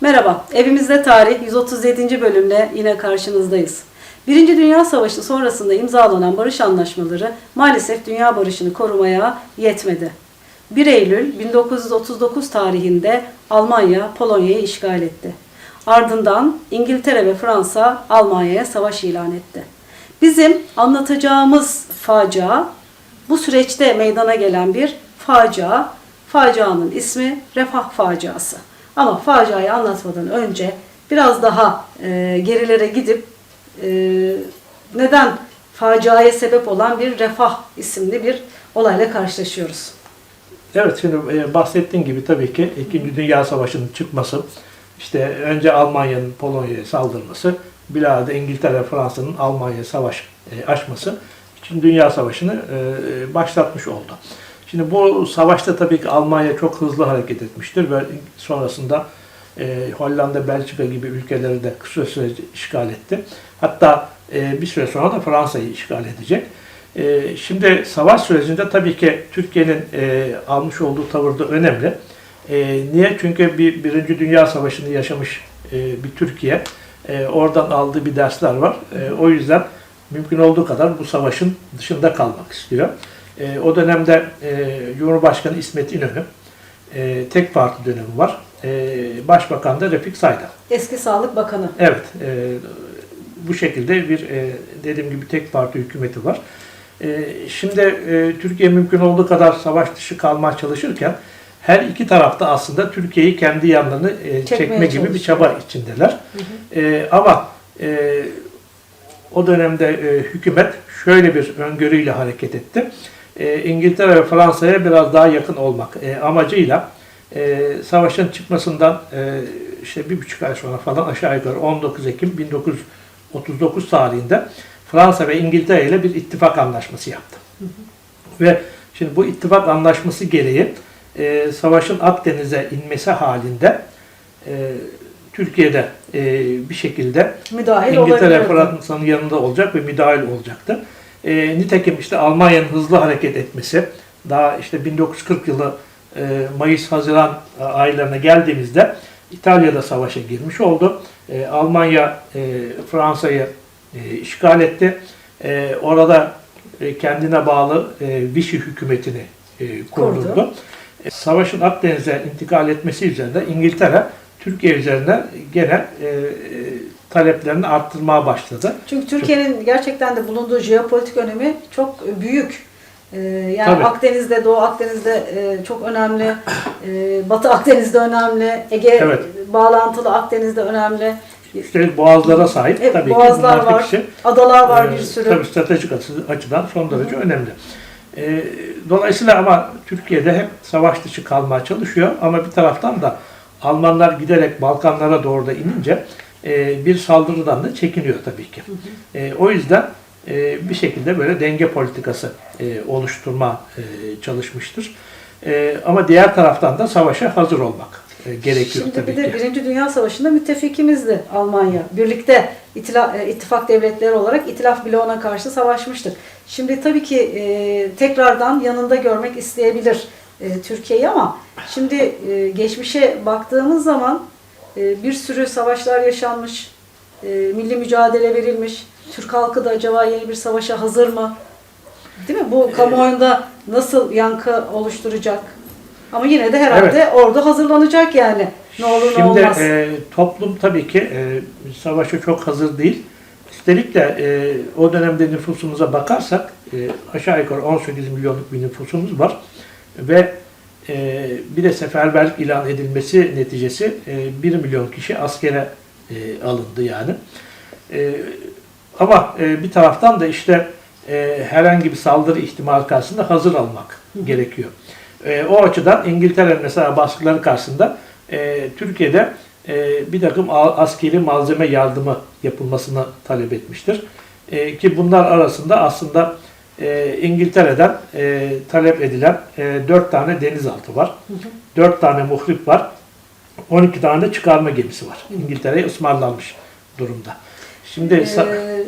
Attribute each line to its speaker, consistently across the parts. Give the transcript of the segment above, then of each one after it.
Speaker 1: Merhaba, Evimizde Tarih 137. bölümle yine karşınızdayız. Birinci Dünya Savaşı sonrasında imzalanan barış anlaşmaları maalesef dünya barışını korumaya yetmedi. 1 Eylül 1939 tarihinde Almanya Polonya'yı işgal etti. Ardından İngiltere ve Fransa Almanya'ya savaş ilan etti. Bizim anlatacağımız facia bu süreçte meydana gelen bir facia. Facianın ismi Refah Faciası. Ama faciayı anlatmadan önce biraz daha e, gerilere gidip e, neden faciaya sebep olan bir Refah isimli bir olayla karşılaşıyoruz.
Speaker 2: Evet şimdi e, bahsettiğin gibi tabii ki İkinci Dünya Savaşı'nın çıkması, işte önce Almanya'nın Polonya'ya saldırması, bilahare İngiltere, Fransa'nın Almanya'ya savaş e, açması İkinci Dünya Savaşı'nı e, başlatmış oldu. Şimdi bu savaşta tabii ki Almanya çok hızlı hareket etmiştir ve sonrasında e, Hollanda, Belçika gibi ülkeleri de kısa süre işgal etti. Hatta e, bir süre sonra da Fransa'yı işgal edecek. E, şimdi savaş sürecinde tabii ki Türkiye'nin e, almış olduğu tavır da önemli. E, niye? Çünkü bir Birinci Dünya Savaşı'nı yaşamış e, bir Türkiye. E, oradan aldığı bir dersler var. E, o yüzden mümkün olduğu kadar bu savaşın dışında kalmak istiyor. E, o dönemde e, Cumhurbaşkanı İsmet İnönü, e, tek parti dönemi var. E, Başbakan da Refik Saydam.
Speaker 1: Eski Sağlık Bakanı.
Speaker 2: Evet, e, bu şekilde bir e, dediğim gibi tek parti hükümeti var. E, şimdi e, Türkiye mümkün olduğu kadar savaş dışı kalmaya çalışırken her iki tarafta aslında Türkiye'yi kendi yanlarını e, çekme gibi bir çaba içindeler. E, ama e, o dönemde e, hükümet şöyle bir öngörüyle hareket etti. E, İngiltere ve Fransa'ya biraz daha yakın olmak e, amacıyla e, savaşın çıkmasından e, işte bir buçuk ay sonra falan aşağı yukarı 19 Ekim 1939 tarihinde Fransa ve İngiltere ile bir ittifak anlaşması yaptı. Ve şimdi bu ittifak anlaşması gereği e, savaşın Akdeniz'e inmesi halinde e, Türkiye'de e, bir şekilde
Speaker 1: Müdahil
Speaker 2: İngiltere. Fransa'nın yanında olacak ve müdahil olacaktı. E, nitekim işte Almanya'nın hızlı hareket etmesi daha işte 1940 yılı e, Mayıs-Haziran e, aylarına geldiğimizde İtalya'da savaşa girmiş oldu. E, Almanya e, Fransa'yı e, işgal etti. E, orada e, kendine bağlı e, Vichy hükümetini e, kurdurdu.
Speaker 1: Kurdu.
Speaker 2: E, savaşın Akdeniz'e intikal etmesi üzerine İngiltere Türkiye üzerine gene e, e, taleplerini arttırmaya başladı.
Speaker 1: Çünkü Türkiye'nin gerçekten de bulunduğu jeopolitik önemi çok büyük. Ee, yani
Speaker 2: Tabii.
Speaker 1: Akdeniz'de, Doğu Akdeniz'de e, çok önemli, e, Batı Akdeniz'de önemli, Ege
Speaker 2: Evet.
Speaker 1: bağlantılı Akdeniz'de önemli.
Speaker 2: Üstelik boğazlara sahip
Speaker 1: Evet,
Speaker 2: tabii
Speaker 1: boğazlar
Speaker 2: ki bunlar
Speaker 1: var, adalar var
Speaker 2: e,
Speaker 1: bir sürü.
Speaker 2: Tabii stratejik açı- açıdan son derece önemli. E, dolayısıyla ama Türkiye'de hep savaş dışı kalmaya çalışıyor ama bir taraftan da Almanlar giderek Balkanlara doğru da inince e, bir saldırıdan da çekiniyor tabii ki. E, o yüzden e, bir şekilde böyle denge politikası e, oluşturma e, çalışmıştır. E, ama diğer taraftan da savaşa hazır olmak e, gerekiyor
Speaker 1: Şimdi
Speaker 2: tabii
Speaker 1: bir de
Speaker 2: ki.
Speaker 1: Birinci Dünya Savaşı'nda müttefikimizdi Almanya. Birlikte itila, e, ittifak devletleri olarak itilaf bloğuna karşı savaşmıştık. Şimdi tabii ki e, tekrardan yanında görmek isteyebilir e, Türkiye'yi ama şimdi e, geçmişe baktığımız zaman bir sürü savaşlar yaşanmış, e, milli mücadele verilmiş. Türk halkı da acaba yeni bir savaşa hazır mı? Değil mi? Bu kamuoyunda nasıl yankı oluşturacak? Ama yine de herhalde orada hazırlanacak yani. Ne olur ne
Speaker 2: Şimdi
Speaker 1: olmaz.
Speaker 2: e, toplum tabii ki e, savaşa çok hazır değil. Üstelik de e, o dönemde nüfusumuza bakarsak e, aşağı yukarı 18 milyonluk bir nüfusumuz var. Ve e, bir de seferberlik ilan edilmesi neticesi e, 1 milyon kişi askere e, alındı yani. E, ama e, bir taraftan da işte e, herhangi bir saldırı ihtimali karşısında hazır almak gerekiyor. E, o açıdan İngiltere mesela baskıları karşısında e, Türkiye'de e, bir takım askeri malzeme yardımı yapılmasını talep etmiştir. E, ki bunlar arasında aslında e, İngiltere'den e, talep edilen e, 4 tane denizaltı var. 4 tane muhrip var. 12 tane de çıkarma gemisi var. İngiltere'ye ısmarlanmış durumda. Şimdi
Speaker 1: Ee,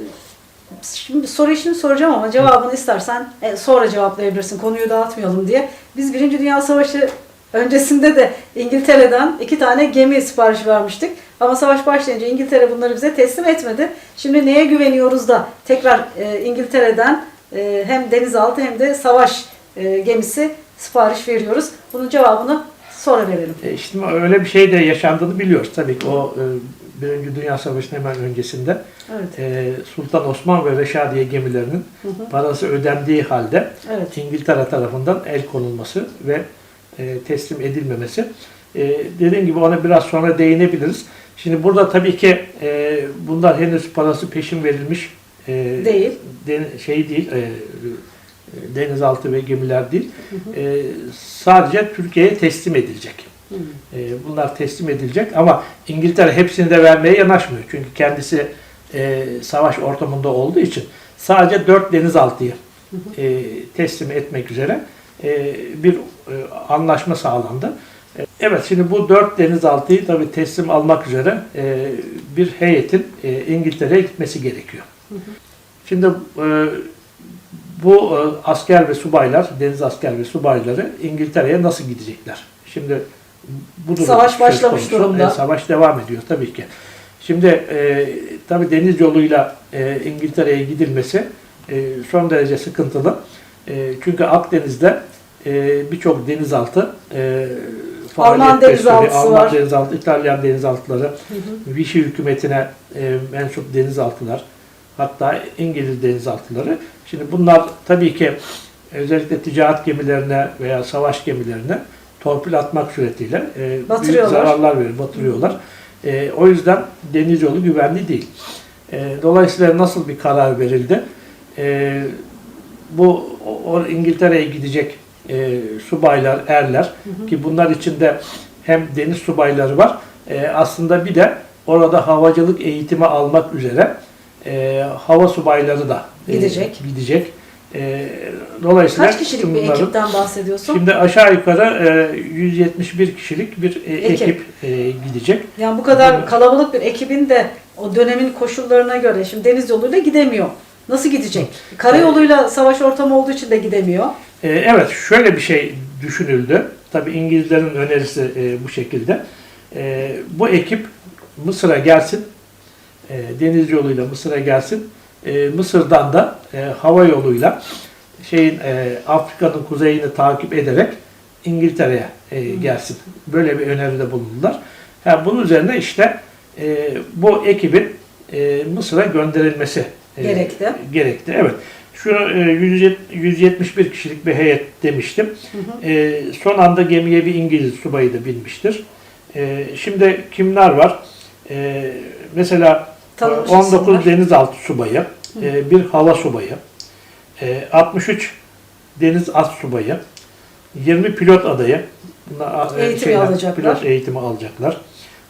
Speaker 1: şimdi soru işini soracağım ama cevabını istersen e, sonra cevaplayabilirsin. Konuyu dağıtmayalım diye. Biz Birinci Dünya Savaşı Öncesinde de İngiltere'den iki tane gemi sipariş vermiştik. Ama savaş başlayınca İngiltere bunları bize teslim etmedi. Şimdi neye güveniyoruz da tekrar e, İngiltere'den e, hem denizaltı hem de savaş e, gemisi sipariş veriyoruz. Bunun cevabını sonra verelim.
Speaker 2: E, şimdi öyle bir şey de yaşandığını biliyoruz. Tabii ki o e, Birinci Dünya Savaşı'nın hemen öncesinde
Speaker 1: Evet.
Speaker 2: e, Sultan Osman ve Reşadiye gemilerinin parası ödendiği halde
Speaker 1: Evet.
Speaker 2: İngiltere tarafından el konulması ve e, teslim edilmemesi. E, dediğim gibi ona biraz sonra değinebiliriz. Şimdi burada tabii ki e, bunlar henüz parası peşin verilmiş e,
Speaker 1: Değil.
Speaker 2: den- şey değil, e, denizaltı ve gemiler değil. E, sadece Türkiye'ye teslim edilecek.
Speaker 1: Hı.
Speaker 2: E, bunlar teslim edilecek ama İngiltere hepsini de vermeye yanaşmıyor. Çünkü kendisi e, savaş ortamında olduğu için sadece dört denizaltıyı e, teslim etmek üzere e, bir e, anlaşma sağlandı. E, Evet şimdi bu dört denizaltıyı tabii teslim almak üzere e, bir heyetin e, İngiltere'ye gitmesi gerekiyor. Şimdi e, bu e, asker ve subaylar, deniz asker ve subayları İngiltere'ye nasıl gidecekler? Şimdi bu durum
Speaker 1: Savaş başlamış
Speaker 2: konusu.
Speaker 1: durumda.
Speaker 2: E, savaş devam ediyor tabii ki. Şimdi e, tabii deniz yoluyla e, İngiltere'ye gidilmesi e, son derece sıkıntılı. E, çünkü Akdeniz'de e, birçok denizaltı e,
Speaker 1: Alman denizaltısı
Speaker 2: Alman
Speaker 1: var.
Speaker 2: denizaltı, İtalyan denizaltıları, Vichy hükümetine e, mensup denizaltılar, hatta İngiliz denizaltıları. Şimdi bunlar tabii ki özellikle ticaret gemilerine veya savaş gemilerine torpil atmak suretiyle e, büyük zararlar veriyor, batırıyorlar. E, o yüzden deniz yolu güvenli değil. E, dolayısıyla nasıl bir karar verildi? E, bu o- İngiltere'ye gidecek e, subaylar, erler ki bunlar içinde hem deniz subayları var. e, aslında bir de orada havacılık eğitimi almak üzere e, hava subayları da e,
Speaker 1: Gidecek.
Speaker 2: gidecek. E, dolayısıyla
Speaker 1: Kaç kişilik bir ekipten bahsediyorsun?
Speaker 2: Şimdi aşağı yukarı e, 171 kişilik bir e,
Speaker 1: Ekip.
Speaker 2: ekip e, gidecek.
Speaker 1: Yani bu kadar kalabalık bir ekibin de o dönemin koşullarına göre şimdi deniz yoluyla gidemiyor. Nasıl gidecek? Karayoluyla savaş ortamı olduğu için de gidemiyor.
Speaker 2: E, evet şöyle bir şey düşünüldü. Tabii İngilizlerin önerisi e, bu şekilde. E, bu ekip Mısır'a gelsin. E, deniz yoluyla Mısır'a gelsin. E, Mısır'dan da e, hava yoluyla şeyin e, Afrika'nın kuzeyini takip ederek İngiltere'ye e, gelsin. Böyle bir öneride bulundular. Ha, bunun üzerine işte e, bu ekibin e, Mısır'a gönderilmesi e,
Speaker 1: Gerekti.
Speaker 2: Gerekti. Evet. Şu e, 170 171 kişilik bir heyet demiştim. E, son anda gemiye bir İngiliz subayı da binmiştir. E, şimdi kimler var? E, mesela e,
Speaker 1: Tanınmış
Speaker 2: 19
Speaker 1: isimler.
Speaker 2: denizaltı subayı, e, bir hava subayı, e, 63 deniz at subayı, 20 pilot adayı, bunlar, e,
Speaker 1: Eğitimi alacaklar.
Speaker 2: pilot eğitimi alacaklar.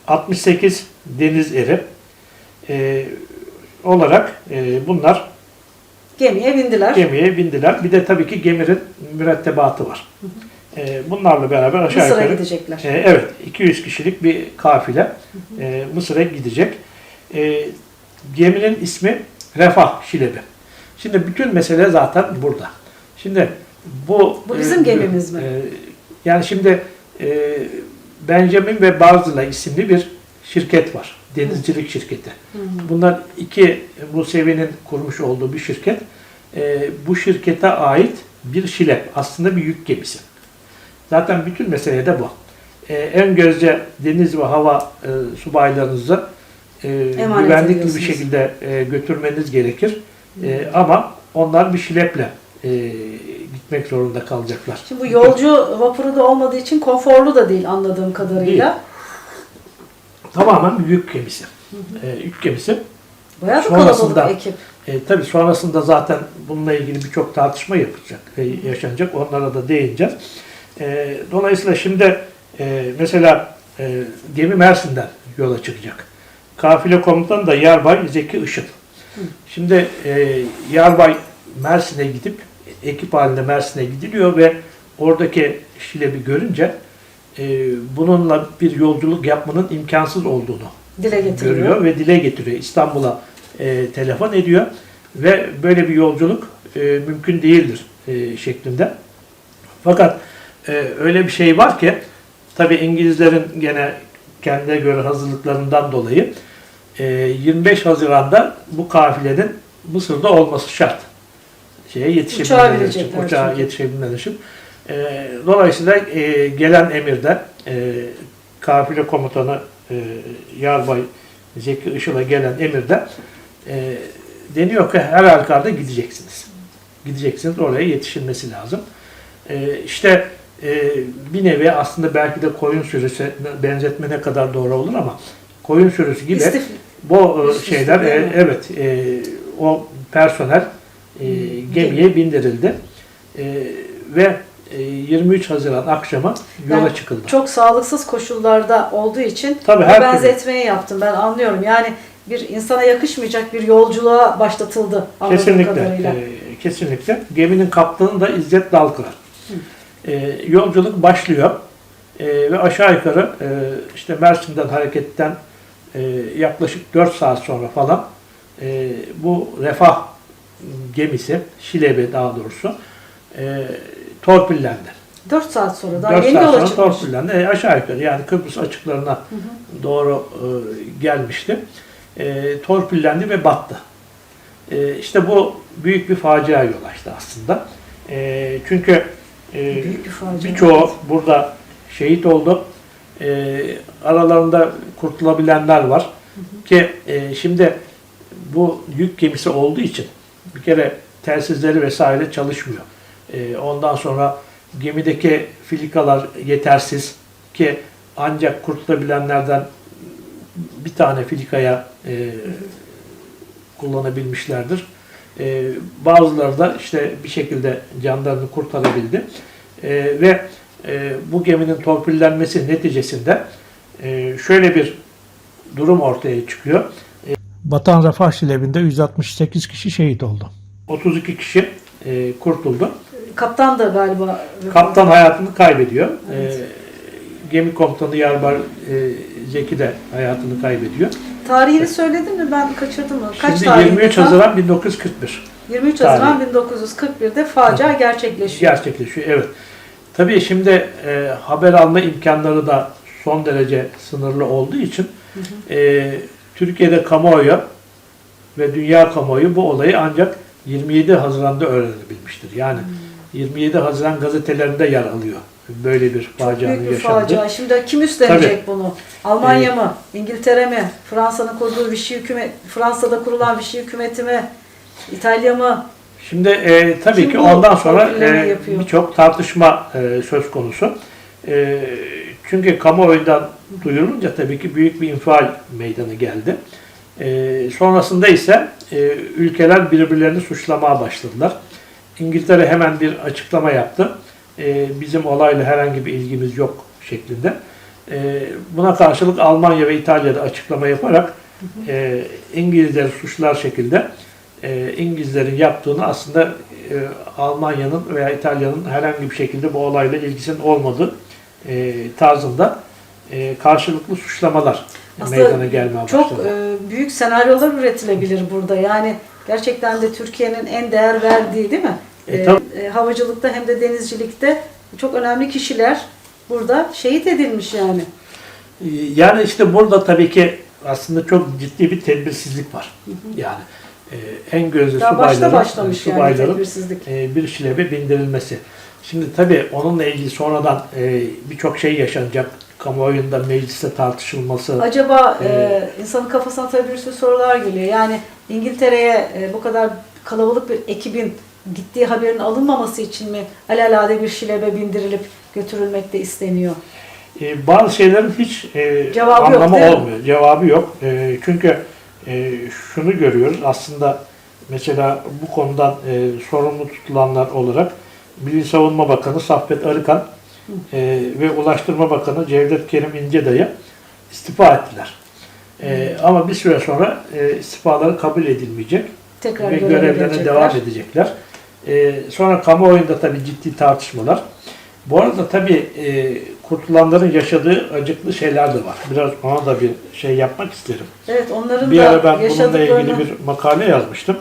Speaker 2: 68 deniz eri e, olarak e, bunlar
Speaker 1: Gemiye bindiler.
Speaker 2: gemiye bindiler. Bir de tabii ki geminin mürettebatı var. E, bunlarla beraber aşağı
Speaker 1: Mısır'a
Speaker 2: yukarı
Speaker 1: gidecekler.
Speaker 2: e, evet 200 kişilik bir kafile e, Mısır'a gidecek. E, geminin ismi Refah Şilebi. Şimdi bütün mesele zaten burada. Şimdi bu
Speaker 1: Bu bizim gemimiz mi?
Speaker 2: e, yani şimdi e, Benjamin ve Barzila isimli bir şirket var. Denizcilik şirketi. Bunlar iki Musevi'nin kurmuş olduğu bir şirket. E, bu şirkete ait bir şilep. Aslında bir yük gemisi. Zaten bütün mesele de bu. E, en gözce deniz ve hava e, subaylarınızı e, güvenlikli bir şekilde e, götürmeniz gerekir. E, ama onlar bir şileple e, gitmek zorunda kalacaklar.
Speaker 1: Şimdi bu yolcu vapuru da olmadığı için konforlu da değil anladığım kadarıyla.
Speaker 2: Tamamen bir yük gemisi. E, yük gemisi.
Speaker 1: Bayağı da
Speaker 2: Sonrasında-
Speaker 1: kalabalık ekip.
Speaker 2: E, tabii sonrasında zaten bununla ilgili birçok tartışma yapacak, e, yaşanacak. Onlara da değineceğiz. E, dolayısıyla şimdi e, mesela e, gemi Mersin'den yola çıkacak. Kafile komutanı da Yarbay Zeki Işın. Şimdi e, Yarbay Mersin'e gidip ekip halinde Mersin'e gidiliyor ve oradaki şilebi görünce e, bununla bir yolculuk yapmanın imkansız olduğunu
Speaker 1: Dile getiriyor.
Speaker 2: görüyor ve dile getiriyor. İstanbul'a e, telefon ediyor ve böyle bir yolculuk e, mümkün değildir e, şeklinde. Fakat e, öyle bir şey var ki tabii İngilizlerin gene kendine göre hazırlıklarından dolayı 25 Haziran'da bu kafilenin Mısır'da olması şart. Şeye yetişebilmeleri için, uçağa yetişebilmeleri için. E, dolayısıyla e, gelen emirden e, kafile komutanı e, Yarbay Zeki Işıl'a gelen emirden e, deniyor ki her halükarda gideceksiniz. Gideceksiniz oraya yetişilmesi lazım. E, işte e, bir nevi aslında belki de koyun sürüsü benzetme ne kadar doğru olur ama koyun sürüsü gibi
Speaker 1: İstif-
Speaker 2: bu e,
Speaker 1: İstif-
Speaker 2: şeyler e, evet e, o personel e, gemiye bindirildi E, ve e, 23 Haziran akşamı yola
Speaker 1: Yani
Speaker 2: çıkıldı.
Speaker 1: Çok sağlıksız koşullarda olduğu için
Speaker 2: Tabii, her
Speaker 1: benzetmeyi yaptım. Ben anlıyorum. Yani bir insana yakışmayacak bir yolculuğa başlatıldı
Speaker 2: Kesinlikle.
Speaker 1: kadarıyla.
Speaker 2: e, kesinlikle. Geminin kaptanı da İzzet Dalkırar. E, yolculuk başlıyor. E, ve aşağı yukarı e, işte Mersin'den hareketten e, yaklaşık 4 saat sonra falan e, bu refah gemisi, Şilebe daha doğrusu e, torpillendi.
Speaker 1: 4 saat sonra daha
Speaker 2: 4
Speaker 1: yeni
Speaker 2: saat
Speaker 1: yola
Speaker 2: sonra
Speaker 1: çıkmış.
Speaker 2: torpillendi. E, aşağı yukarı yani Kıbrıs açıklarına doğru e, gelmişti. E, torpillendi ve battı. E, işte bu büyük bir facia yol açtı aslında. E, çünkü e, birçoğu burada şehit oldu. E, aralarında kurtulabilenler var. Ki e, şimdi bu yük gemisi olduğu için bir kere telsizleri vesaire çalışmıyor. E, ondan sonra gemideki filikalar yetersiz ki ancak kurtulabilenlerden bir tane filikaya e, kullanabilmişlerdir. E, bazıları da işte bir şekilde canlarını kurtarabildi. E, ve e, bu geminin torpillenmesi neticesinde e, şöyle bir durum ortaya çıkıyor. E, Batan Refah Şilevi'nde 168 kişi şehit oldu. 32 kişi e, kurtuldu.
Speaker 1: Kaptan da galiba.
Speaker 2: Kaptan hayatını kaybediyor.
Speaker 1: Evet.
Speaker 2: E, gemi komutanı Yarbar e, Zeki de hayatını kaybediyor.
Speaker 1: Tarihini söyledin mi? Ben kaçırdım mı? Kaç
Speaker 2: Şimdi
Speaker 1: tarihinde
Speaker 2: 23
Speaker 1: tam?
Speaker 2: Haziran 1941
Speaker 1: 23 Haziran 1941'de facia gerçekleşiyor.
Speaker 2: gerçekleşiyor. Evet. Tabii şimdi e, haber alma imkanları da son derece sınırlı olduğu için e, Türkiye'de kamuoyu ve dünya kamuoyu bu olayı ancak 27 Haziran'da öğrenebilmiştir. Yani 27 Haziran gazetelerinde yer alıyor. Böyle bir facianın
Speaker 1: Büyük bir facia. Şimdi kim üstlenecek
Speaker 2: Tabii.
Speaker 1: bunu? Almanya mı? İngiltere mi? Fransa'nın kurduğu Vichy hükümet, Fransa'da kurulan Vichy hükümeti mi? İtalya mı?
Speaker 2: Şimdi e, tabii
Speaker 1: Kim
Speaker 2: ki ondan sonra e, birçok tartışma e, söz konusu. E, çünkü kamuoyundan duyurulunca tabii ki büyük bir infial meydana geldi. E, sonrasında ise e, ülkeler birbirlerini suçlamaya başladılar. İngiltere hemen bir açıklama yaptı. E, bizim olayla herhangi bir ilgimiz yok şeklinde. E, buna karşılık Almanya ve İtalya'da açıklama yaparak e, İngilizleri suçlar şekilde e, İngilizlerin yaptığını aslında e, Almanya'nın veya İtalya'nın herhangi bir şekilde bu olayla ilgisinin olmadığı e, tarzında e, karşılıklı suçlamalar
Speaker 1: Aslında
Speaker 2: meydana gelmeye
Speaker 1: Çok
Speaker 2: başladı.
Speaker 1: e, büyük senaryolar üretilebilir burada. Yani gerçekten de Türkiye'nin en değer verdiği değil mi?
Speaker 2: E,
Speaker 1: E,
Speaker 2: tabii.
Speaker 1: e, havacılıkta hem de denizcilikte çok önemli kişiler burada şehit edilmiş yani.
Speaker 2: E, Yani işte burada tabii ki aslında çok ciddi bir tedbirsizlik var. Yani e, en
Speaker 1: Daha başta
Speaker 2: subayların,
Speaker 1: başlamış yani
Speaker 2: subayların
Speaker 1: tedbirsizlik.
Speaker 2: e, bir şilebe bindirilmesi. Şimdi tabii onunla ilgili sonradan e, birçok şey yaşanacak. Kamuoyunda mecliste tartışılması.
Speaker 1: Acaba e,
Speaker 2: Ee,
Speaker 1: insanın kafasına tabii bir sürü sorular geliyor. Yani İngiltere'ye e, bu kadar kalabalık bir ekibin gittiği haberin alınmaması için mi alelade bir şilebe bindirilip götürülmek de isteniyor?
Speaker 2: E, bazı şeylerin hiç e,
Speaker 1: Cevabı yok,
Speaker 2: anlamı
Speaker 1: değil mi?
Speaker 2: olmuyor. Cevabı yok. E, çünkü e, şunu görüyoruz. Aslında mesela bu konudan e, sorumlu tutulanlar olarak Milli Savunma Bakanı Saffet Arıkan e, ve Ulaştırma Bakanı Cevdet Kerim İncedayı istifa ettiler. E, ama bir süre sonra e, istifaları kabul edilmeyecek
Speaker 1: Tekrar
Speaker 2: ve görevlerine devam edecekler. Ee, sonra kamuoyunda tabii ciddi tartışmalar. Bu arada tabii e, kurtulanların yaşadığı acıklı şeyler de var. Biraz ona da bir şey yapmak isterim.
Speaker 1: Evet onların
Speaker 2: Bir
Speaker 1: da
Speaker 2: ara ben bununla ilgili bir makale yazmıştım.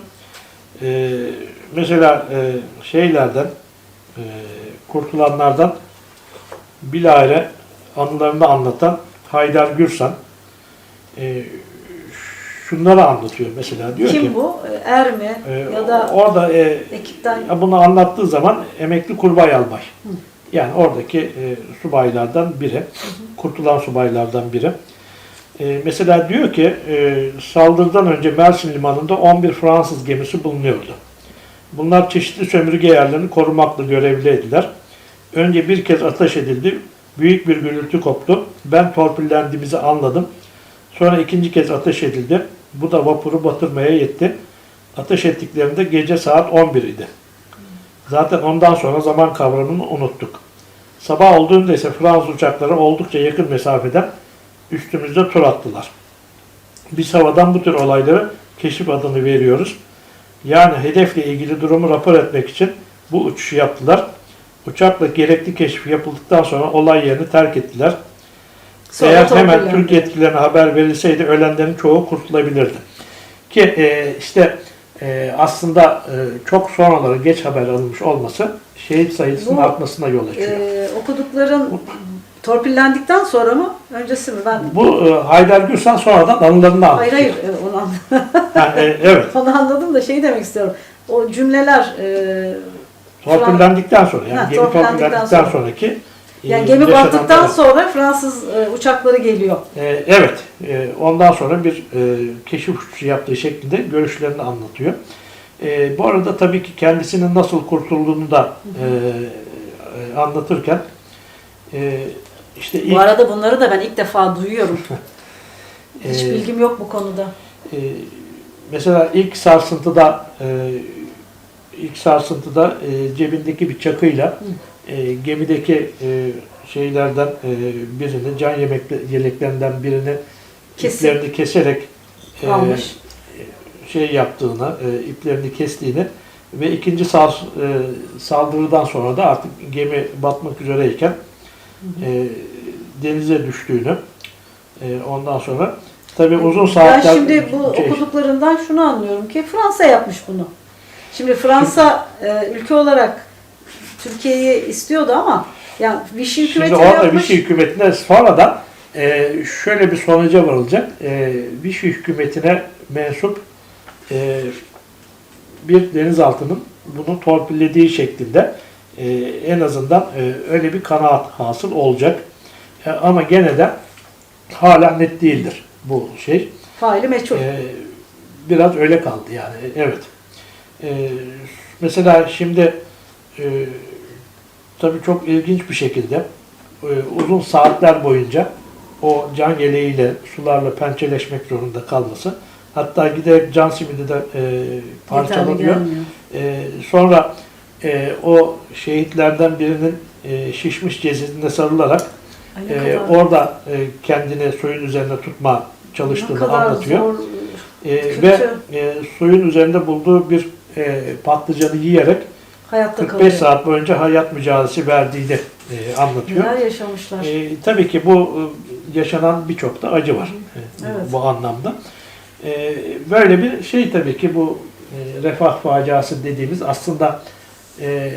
Speaker 2: Ee, mesela e, şeylerden, e, kurtulanlardan bilahare anılarını anlatan Haydar Gürsan e, şunları anlatıyor mesela. Diyor
Speaker 1: Kim
Speaker 2: ki
Speaker 1: bu? E, Er mi?
Speaker 2: e,
Speaker 1: ya da
Speaker 2: orada e,
Speaker 1: ekipten
Speaker 2: ya bunu anlattığı zaman emekli kurbay albay. Yani oradaki e, subaylardan biri, kurtulan subaylardan biri. E, mesela diyor ki e, saldırıdan önce Mersin limanında 11 Fransız gemisi bulunuyordu. Bunlar çeşitli sömürge yerlerini korumakla görevliydiler. Önce bir kez ateş edildi. Büyük bir gürültü koptu. Ben torpillendiğimizi anladım. Sonra ikinci kez ateş edildi. Bu da vapuru batırmaya yetti. Ateş ettiklerinde gece saat 11 idi. Zaten ondan sonra zaman kavramını unuttuk. Sabah olduğunda ise Fransız uçakları oldukça yakın mesafeden üstümüzde tur attılar. Biz havadan bu tür olayları keşif adını veriyoruz. Yani hedefle ilgili durumu rapor etmek için bu uçuşu yaptılar. Uçakla gerekli keşif yapıldıktan sonra olay yerini terk ettiler.
Speaker 1: sonra
Speaker 2: Eğer hemen
Speaker 1: torpillendi.
Speaker 2: Türk yetkililerine haber verilseydi ölenlerin çoğu kurtulabilirdi. Ki e, işte e, aslında e, çok sonraları geç haber alınmış olması şehit sayısının
Speaker 1: Bu,
Speaker 2: artmasına yol açıyor.
Speaker 1: e, okudukların torpillendikten sonra mı? Öncesi mi? Ben
Speaker 2: Bu e, Haydar Gürsan sonradan anılarını
Speaker 1: Hayır
Speaker 2: anlatıyor.
Speaker 1: hayır e, onu, anladım.
Speaker 2: Ha, e, evet.
Speaker 1: onu anladım da şey demek istiyorum. O cümleler e,
Speaker 2: Torpillendikten sonra yani
Speaker 1: Ha, torpillendikten
Speaker 2: torpillendikten
Speaker 1: sonra.
Speaker 2: sonraki
Speaker 1: yani
Speaker 2: e,
Speaker 1: gemi
Speaker 2: yaşananlar-
Speaker 1: battıktan sonra Fransız e, uçakları geliyor.
Speaker 2: E, evet. E, ondan sonra bir e, keşif uçuşu yaptığı şeklinde görüşlerini anlatıyor. E, bu arada tabii ki kendisinin nasıl kurtulduğunu da e, e, anlatırken e, işte ilk
Speaker 1: Bu arada bunları da ben ilk defa duyuyorum. Hiç
Speaker 2: e,
Speaker 1: bilgim yok bu konuda.
Speaker 2: e, mesela ilk sarsıntıda e, ilk sarsıntıda e, cebindeki bir çakıyla e, gemideki e, şeylerden e, birini can yemekle, yeleklerinden birini
Speaker 1: Kesin.
Speaker 2: iplerini keserek e,
Speaker 1: Almış.
Speaker 2: şey yaptığını, e, iplerini kestiğini ve ikinci sal, e, saldırıdan sonra da artık gemi batmak üzereyken e, denize düştüğünü e, ondan sonra tabi uzun
Speaker 1: Ben
Speaker 2: saatler
Speaker 1: şimdi bu
Speaker 2: şey-
Speaker 1: okuduklarından şunu anlıyorum ki Fransa yapmış bunu. Şimdi Fransa e, ülke olarak Türkiye'yi istiyordu ama yani Vichy hükümeti
Speaker 2: Şimdi orada
Speaker 1: yapmış.
Speaker 2: Vichy hükümetine sonradan e, şöyle bir sonuca varılacak. E, Vichy hükümetine mensup e, bir denizaltının bunu torpillediği şeklinde e, en azından e, öyle bir kanaat hasıl olacak. E, ama gene de hala net değildir bu şey.
Speaker 1: Faili meçhul.
Speaker 2: Ee, biraz öyle kaldı yani. Evet. Ee, mesela şimdi e, tabii çok ilginç bir şekilde e, uzun saatler boyunca o can yeleğiyle sularla pençeleşmek zorunda kalması hatta giderek can simidi de e, parçalanıyor. E, sonra e, o şehitlerden birinin e, şişmiş cesedine sarılarak
Speaker 1: Ay
Speaker 2: e,
Speaker 1: kadar-
Speaker 2: orada e, kendini suyun üzerine tutma çalıştığını anlatıyor.
Speaker 1: zor.
Speaker 2: E, ve e, suyun üzerinde bulduğu bir e, patlıcanı yiyerek
Speaker 1: Hayatta
Speaker 2: 45
Speaker 1: kalıyor.
Speaker 2: saat boyunca hayat mücadelesi verdiğini e, anlatıyor.
Speaker 1: Neler yaşamışlar.
Speaker 2: E, tabii ki bu e, yaşanan birçok da acı var e,
Speaker 1: Evet.
Speaker 2: bu anlamda. E, böyle bir şey tabii ki bu e, refah faciası dediğimiz aslında e,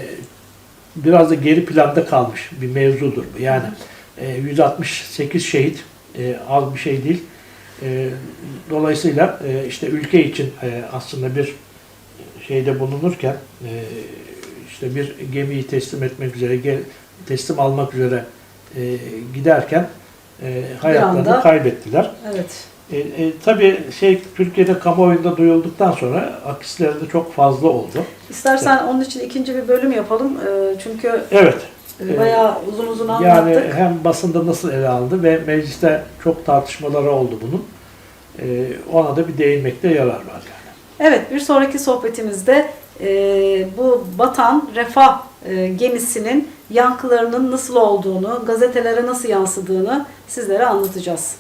Speaker 2: biraz da geri planda kalmış bir mevzudur bu. Yani e, 168 şehit e, az bir şey değil. E, dolayısıyla e, işte ülke için e, aslında bir şeyde bulunurken e, işte bir gemiyi teslim etmek üzere gel- teslim almak üzere e, giderken e, hayatlarını
Speaker 1: anda-
Speaker 2: kaybettiler.
Speaker 1: Evet.
Speaker 2: E, e, tabii şey Türkiye'de kamuoyunda duyulduktan sonra aksisleri de çok fazla oldu.
Speaker 1: İstersen onun için ikinci bir bölüm yapalım. E, çünkü
Speaker 2: Evet.
Speaker 1: e, bayağı uzun uzun
Speaker 2: Yani
Speaker 1: anlattık.
Speaker 2: hem basında nasıl ele aldı ve mecliste çok tartışmaları oldu bunun. E, ona da bir değinmekte yarar var yani.
Speaker 1: Evet, bir sonraki sohbetimizde e, bu batan refah e, gemisinin yankılarının nasıl olduğunu, gazetelere nasıl yansıdığını sizlere anlatacağız.